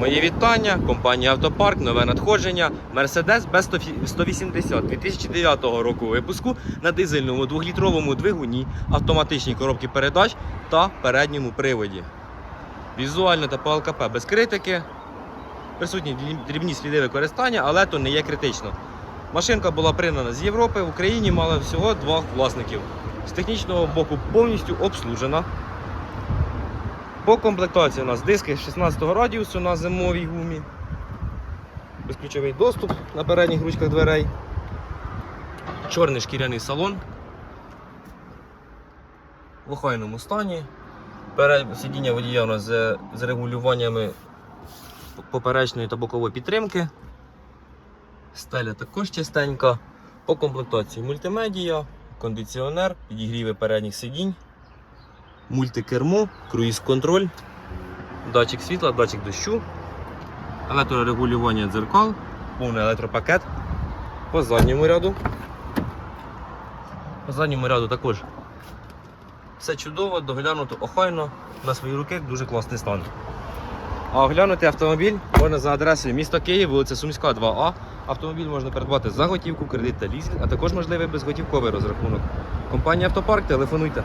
Мої вітання, компанія Автопарк, нове надходження, Mercedes B180 2009 року випуску на дизельному 2-літровому двигуні, автоматичній коробці передач та передньому приводі. Візуально та по ЛКП без критики. Присутні дрібні сліди використання, але то не є критично. Машинка була пригнана з Європи, в Україні мала всього двох власників. З технічного боку повністю обслужена. По комплектації у нас диски 16 радіусу на зимовій гумі. Безключовий доступ на передніх ручках дверей. Чорний шкіряний салон. В охайному стані. Сидіння водія у нас з, регулюваннями поперечної та бокової підтримки. Стеля також чистенька. По комплектації мультимедія, кондиціонер, підігріви передніх сидінь мультикермо, круїз-контроль, датчик світла, датчик дощу, електрорегулювання дзеркал, повний електропакет. По задньому ряду. По задньому ряду також все чудово, доглянуто охайно, на свої руки дуже класний стан. А оглянути автомобіль можна за адресою місто Київ, вулиця Сумська, 2А. Автомобіль можна придбати за готівку, кредит та лізинг, а також можливий безготівковий розрахунок. Компанія Автопарк, телефонуйте.